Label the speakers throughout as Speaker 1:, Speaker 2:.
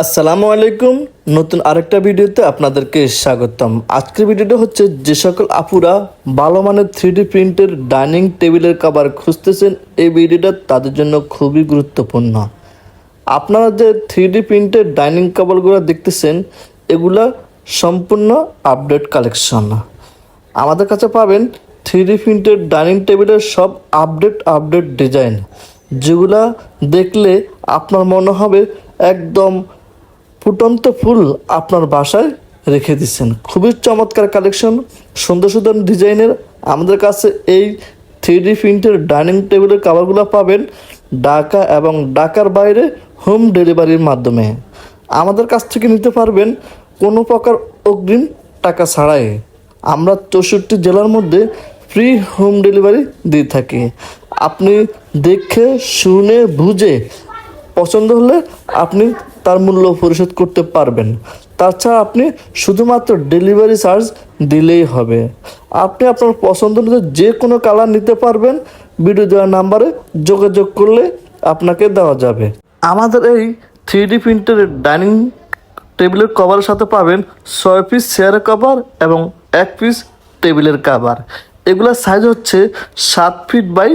Speaker 1: আসসালামু আলাইকুম। নতুন আরেকটা ভিডিওতে আপনাদেরকে স্বাগতম। আজকের ভিডিওটা হচ্ছে যে সকল আপুরা ভালো মানের থ্রি প্রিন্টের ডাইনিং টেবিলের কাবার খুঁজতেছেন, এই ভিডিওটা তাদের জন্য খুবই গুরুত্বপূর্ণ। আপনারা যে থ্রি প্রিন্টের ডাইনিং কাবারগুলো দেখতেছেন, এগুলা সম্পূর্ণ আপডেট কালেকশন আমাদের কাছে পাবেন থ্রি প্রিন্টের ডাইনিং টেবিলের সব আপডেট আপডেট ডিজাইন যেগুলা দেখলে আপনার মনে হবে একদম ফুটন্ত ফুল আপনার বাসায় রেখে দিচ্ছেন। খুবই চমৎকার কালেকশন সুন্দর সুন্দর ডিজাইনের। আমাদের কাছে এই থ্রি ডি প্রিন্টের ডাইনিং টেবিলের কাভারগুলো পাবেন ঢাকা এবং ঢাকার বাইরে হোম ডেলিভারির মাধ্যমে। আমাদের কাছ থেকে নিতে পারবেন কোনো প্রকার অগ্রিম টাকা ছাড়াই। আমরা চৌষট্টি জেলার মধ্যে ফ্রি হোম ডেলিভারি দিয়ে থাকি। আপনি দেখে, শুনে, বুঝে পছন্দ হলে আপনি তার মূল্য পরিশোধ করতে পারবেন। তাছাড়া আপনি শুধুমাত্র ডেলিভারি চার্জ দিলেই হবে। আপনি আপনার পছন্দ অনুযায়ী যে কোনো কালার নিতে পারবেন। ভিডিও দেওয়ার নাম্বারে যোগাযোগ করলে আপনাকে দেওয়া যাবে। আমাদের এই থ্রি ডি প্রিন্টের ডাইনিং টেবিলের কভারের সাথে পাবেন ছয় পিস চেয়ারের কভার এবং এক পিস টেবিলের কভার। এগুলোর সাইজ হচ্ছে সাত ফিট বাই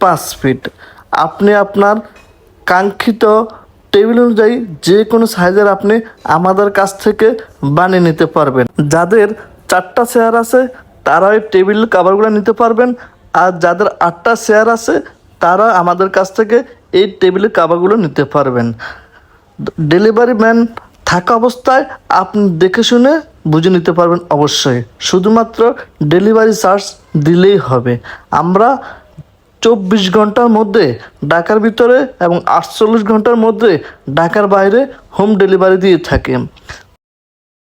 Speaker 1: পাঁচ ফিট আপনি আপনার কাঙ্ক্ষিত টেবিল অনুযায়ী যে কোনো সাইজের আপনি আমাদের কাছ থেকে বানিয়ে নিতে পারবেন। যাদের চারটা চেয়ার আছে তারা ওই টেবিল কাভারগুলো নিতে পারবেন। আর যাদের আটটা চেয়ার আছে, তারা আমাদের কাছ থেকে এই টেবিলের কাভারগুলো নিতে পারবেন। ডেলিভারি ম্যান থাকা অবস্থায় আপনি দেখে শুনে বুঝে নিতে পারবেন অবশ্যই। শুধুমাত্র ডেলিভারি চার্জ দিলেই হবে। আমরা চব্বিশ ঘণ্টার মধ্যে ঢাকার ভিতরে এবং আটচল্লিশ ঘণ্টার মধ্যে ঢাকার বাইরে হোম ডেলিভারি দিয়ে থাকি